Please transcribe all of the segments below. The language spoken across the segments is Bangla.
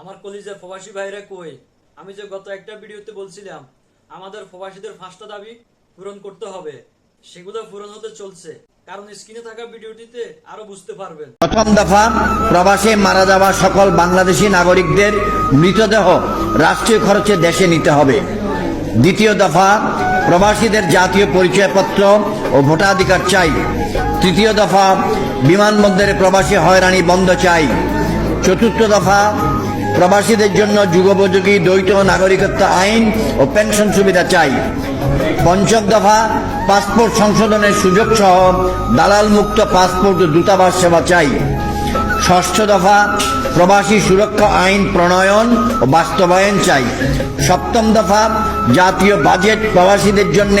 আমার কলিজের প্রবাসী ভাইরা কই? আমি যে গত একটা ভিডিওতে বলছিলাম, আমাদের প্রবাসীদের পাঁচটা দাবি পূরণ করতে হবে। সেগুলো পূরণ হতে চলছে। কারণ স্ক্রিনে থাকা ভিডিওটিতে আরও বুঝতে পারবেন। প্রথম দফা, প্রবাসে মারা যাওয়া সকল বাংলাদেশি নাগরিকদের মৃতদেহ রাষ্ট্রীয় খরচে দেশে নিতে হবে। দ্বিতীয় দফা, প্রবাসীদের জাতীয় পরিচয়পত্র ও ভোটাধিকার চাই। তৃতীয় দফা, বিমানবন্দরে প্রবাসী হয়রানি বন্ধ চাই। চতুর্থ দফা প্রবাসীদের জন্য যুগোপযোগী দ্বৈত নাগরিকত্ব আইন ও পেনশন সুবিধা চাই। পঞ্চম দফা, পাসপোর্ট সংশোধনের সুযোগ সহ দালাল মুক্ত পাসপোর্ট দূতাবাস সেবা চাই। ষষ্ঠ দফা, প্রবাসী সুরক্ষা আইন প্রণয়ন ও বাস্তবায়ন চাই। সপ্তম দফা, জাতীয় বাজেট প্রবাসীদের জন্য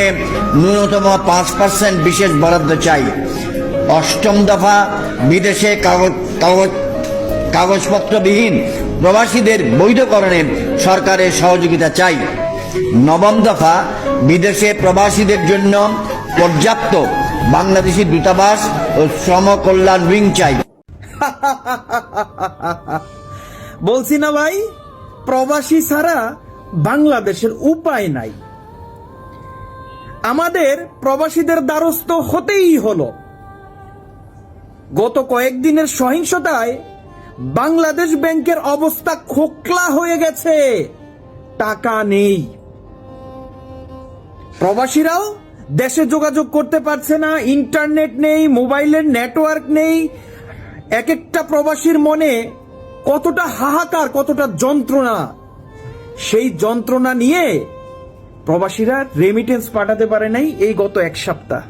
ন্যূনতম পাঁচ পার্সেন্ট বিশেষ বরাদ্দ চাই। অষ্টম দফা, বিদেশে কাগজ কাগজ কাগজপত্রবিহীন প্রবাসীদের বৈধকরণে সরকারের সহযোগিতা চাই। নবম দফা, বিদেশে প্রবাসীদের জন্য পর্যাপ্ত বাংলাদেশি দূতাবাস ও শ্রম কল্যাণ উইং চাই। বলছি না ভাই, প্রবাসী ছাড়া বাংলাদেশের উপায় নাই। আমাদের প্রবাসীদের দ্বারস্থ হতেই হলো। গত কয়েকদিনের সহিংসতায় বাংলাদেশ ব্যাংকের অবস্থা খোকলা হয়ে গেছে। টাকা নেই। প্রবাসীরাও দেশে যোগাযোগ করতে পারছে না, ইন্টারনেট নেই, মোবাইলের নেটওয়ার্ক নেই। এক একটা প্রবাসীর মনে কতটা হাহাকার, কতটা যন্ত্রণা। সেই যন্ত্রণা নিয়ে প্রবাসীরা রেমিটেন্স পাঠাতে পারে নাই এই গত এক সপ্তাহ।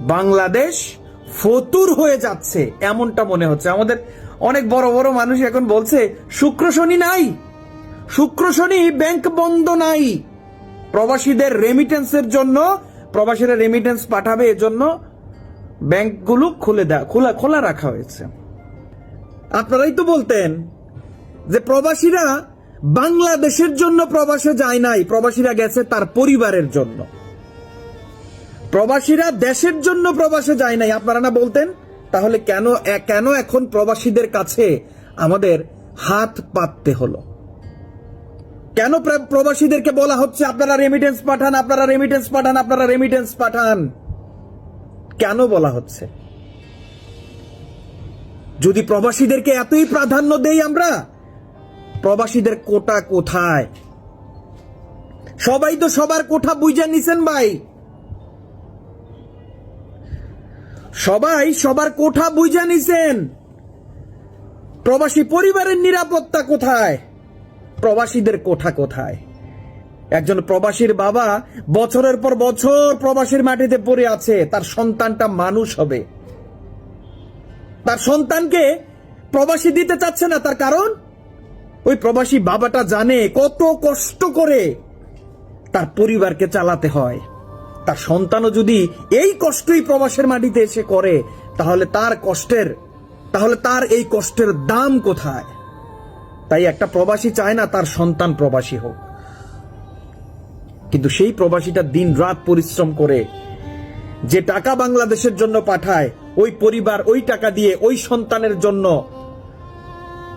বাংলাদেশ ফতুর হয়ে যাচ্ছে, এমনটা মনে হচ্ছে। আমাদের অনেক বড় বড় মানুষ এখন বলছে, শুক্র শনি নাই। শুক্র শনি ব্যাংক বন্ধ নাই। প্রবাসীদের রেমিটেন্সের জন্য, প্রবাসীরা রেমিটেন্স পাঠাবে এজন্য ব্যাংকগুলো খুলে দেওয়া খোলা খোলা রাখা হয়েছে। আপনারাই তো বলতেন যে প্রবাসীরা বাংলাদেশের জন্য প্রবাসে যায় নাই, প্রবাসীরা গেছে তার পরিবারের জন্য। প্রবাসীরা দেশের জন্য প্রবাসে যায় নাই। আপনারা না বলতেন? তাহলে কেন কেন এখন প্রবাসীদের কাছে আমাদের হাত পাততে হলো? কেন প্রবাসীদেরকে বলা হচ্ছে, আপনারা রেমিটেন্স পাঠান, আপনারা রেমিটেন্স পাঠান, আপনারা রেমিটেন্স পাঠান? কেন বলা হচ্ছে? যদি প্রবাসীদেরকে এতই প্রাধান্য দেই আমরা, প্রবাসীদের কোটা কোথায়? সবাই তো সবার কোঠা বুঝে নিছেন ভাই। সবাই সবার কোঠা বুঝে নিছেন। প্রবাসী পরিবারের নিরাপত্তা কোথায়? প্রবাসীদের কোঠা কোথায়? একজন প্রবাসীর বাবা বছরের পর বছর প্রবাসীর মাটিতে পড়ে আছে, তার সন্তানটা মানুষ হবে। তার সন্তানকে প্রবাসী দিতে চাচ্ছে না, তার কারণ? ওই প্রবাসী বাবাটা জানে কত কষ্ট করে তার পরিবারকে চালাতে হয়। তার সন্তানও যদি এই কষ্টই প্রবাসের মাটিতে এসে করে, তাহলে তার কষ্টের, তাহলে তার এই কষ্টের দাম কোথায়? তাই একটা প্রবাসী চায় না তার সন্তান প্রবাসী হোক। কিন্তু সেই প্রবাসীটা দিন রাত পরিশ্রম করে, যে টাকা বাংলাদেশের জন্য পাঠায়, ওই পরিবার ওই টাকা দিয়ে ওই সন্তানের জন্য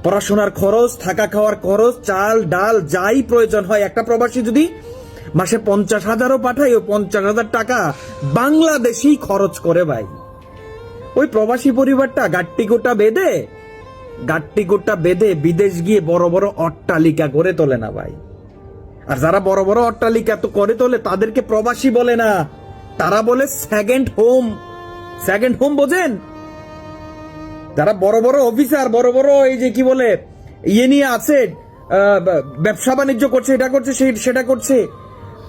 পড়াশোনার খরচ, থাকা খাওয়ার খরচ, চাল, ডাল, যাই প্রয়োজন হয়, একটা প্রবাসী যদি মাসে পঞ্চাশ হাজারও পাঠায় ও পঞ্চাশ হাজার টাকা বাংলাদেশেই খরচ করে ভাই। ওই প্রবাসী পরিবারটা গাট্টি গোটা বেঁধে গাট্টি গোটা বেঁধে বিদেশ গিয়ে বড় বড় অট্টালিকা করে তোলে না ভাই। আর যারা বড় বড় অট্টালিকা তো করে তোলে তাদেরকে প্রবাসী বলে না। তারা বলে সেকেন্ড হোম সেকেন্ড হোম বোঝেন? যারা বড় বড় অফিসার বড় বড় এই যে কি বলে ইয়ে নিয়ে আছে ব্যবসা বাণিজ্য করছে, এটা করছে সেটা করছে।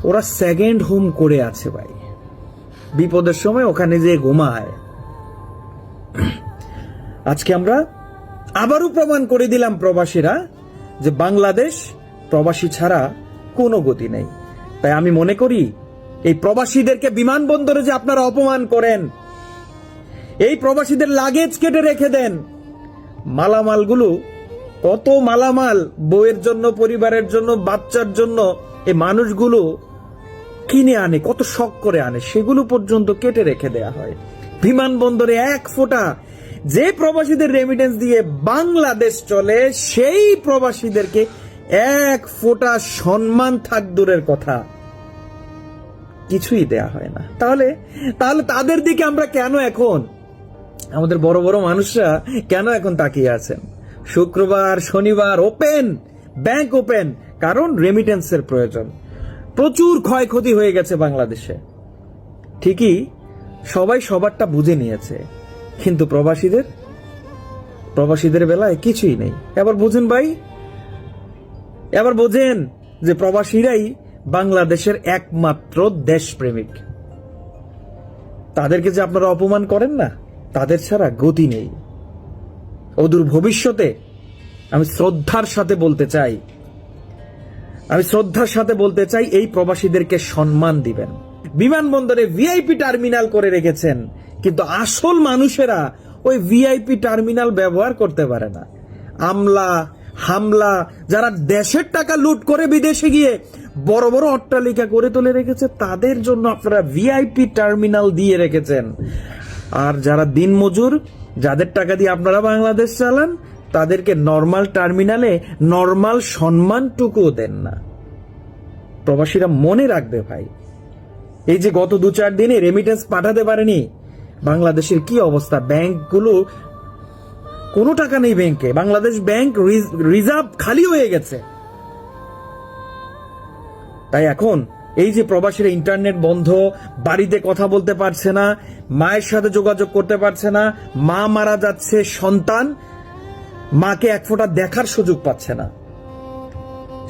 ওরা সেকেন্ড হোম করে আছে ভাই। বিপদের সময় ওখানে যে ঘুমায়। আজকে আমরা আবারও প্রমাণ করে দিলাম প্রবাসীরা যে বাংলাদেশ প্রবাসী ছাড়া কোনো গতি নেই। তাই আমি মনে করি, এই প্রবাসীদেরকে বিমানবন্দরে যে আপনারা অপমান করেন, এই প্রবাসীদের লাগেজ কেটে রেখে দেন, মালামালগুলো কত মালামাল, বউয়ের জন্য, পরিবারের জন্য, বাচ্চার জন্য এই মানুষগুলো কিনে আনে, কত শখ করে আনে, সেগুলো পর্যন্ত কেটে রেখে দেয়া হয়। বিমানবন্দরে এক ফোঁটা যে প্রবাসীদের রেমিটেন্স দিয়ে বাংলাদেশ চলে, সেই প্রবাসীদেরকে এক ফোঁটা সম্মান থাক দূরের কথা কিছুই দেয়া হয় না। তাহলে তাহলে তাদের দিকে আমরা কেন এখন, আমাদের বড় বড় মানুষরা কেন এখন তাকিয়ে আছেন? শুক্রবার, শনিবার ওপেন ব্যাংক ওপেন কারণ রেমিটেন্সের প্রয়োজন। প্রচুর ক্ষয়ক্ষতি হয়ে গেছে বাংলাদেশে। ঠিকই সবাই সবারটা বুঝে নিয়েছে। কিন্তু প্রবাসীদের? প্রবাসীদের বেলায় কিছুই নেই। এবার বুঝেন ভাই, এবার বোঝেন যে প্রবাসীরাই বাংলাদেশের একমাত্র দেশপ্রেমিক। তাদেরকে যে আপনারা অপমান করেন না, তাদের ছাড়া গতি নেই। অদূর ভবিষ্যতে আমি শ্রদ্ধার সাথে বলতে চাই আমি শ্রদ্ধার সাথে বলতে চাই, এই প্রবাসীদেরকে সম্মান দিবেন। বিমানবন্দরে ভিআইপি টার্মিনাল করে রেখেছেন, কিন্তু আসল মানুষেরা ওই ভিআইপি টার্মিনাল ব্যবহার করতে পারে না। আমলা, হামলা, যারা দেশের টাকা লুট করে বিদেশে গিয়ে বড় বড় অট্টালিকা করে তুলে রেখেছে, তাদের জন্য আপনারা ভিআইপি টার্মিনাল দিয়ে রেখেছেন। আর যারা দিনমজুর, যাদের টাকা দিয়ে আপনারা বাংলাদেশ চালান তাদেরকে নর্মাল টার্মিনালে নর্মাল সম্মানটুকুও দেন না। প্রবাসীরা মনে রাখবে ভাই, এই যে গত দু চার দিনে রেমিটেন্স পাঠাতে পারেনি, বাংলাদেশের কি অবস্থা? ব্যাংকগুলো কোনো টাকা নেই ব্যাংকে, বাংলাদেশ ব্যাংক রিজার্ভ খালি হয়ে গেছে। তাই এখন এই যে প্রবাসীরা ইন্টারনেট বন্ধ, বাড়িতে কথা বলতে পারছে না, মায়ের সাথে যোগাযোগ করতে পারছে না, মা মারা যাচ্ছে, সন্তান মাকে এক ফোঁটা দেখার সুযোগ পাচ্ছে না।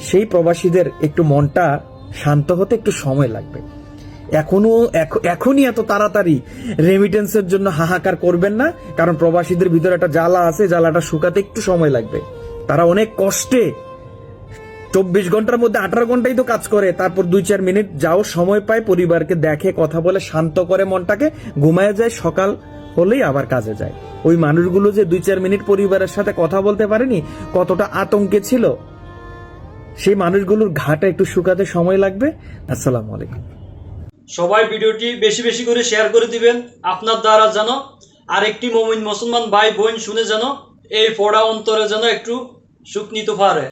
সেই প্রবাসীদের একটু মনটা শান্ত হতে একটু সময় লাগবে। এখনও এখনই এত তাড়াতাড়ি রেমিটেন্সের জন্য হাহাকার করবেন না, কারণ প্রবাসীদের ভিতরে একটা জ্বালা আছে, জ্বালাটা শুকাতে একটু সময় লাগবে। তারা অনেক কষ্টে চব্বিশ ঘণ্টার মধ্যে আঠারো ঘন্টাই তো কাজ করে, তারপর দুই চার মিনিট যাও সময় পায়, পরিবারকে দেখে, কথা বলে, শান্ত করে মনটাকে, ঘুমায় যায় সকাল হলেই আবার কাজে যায়। ওই মানুষগুলো যে দুই চার মিনিট পরিবারের সাথে কথা বলতে পারেনি, কতটা আতঙ্কে ছিল, সেই মানুষগুলোর ঘাটা একটু শুকাতে সময় লাগবে। আসসালামু আলাইকুম। সবাই ভিডিওটি বেশি বেশি করে শেয়ার করে দিবেন, আপনার দ্বারা যেন আরেকটি মমিন মুসলমান ভাই বোন শুনে যেন এই পড়া অন্তরে যেন একটু সুখ নিতে পারে।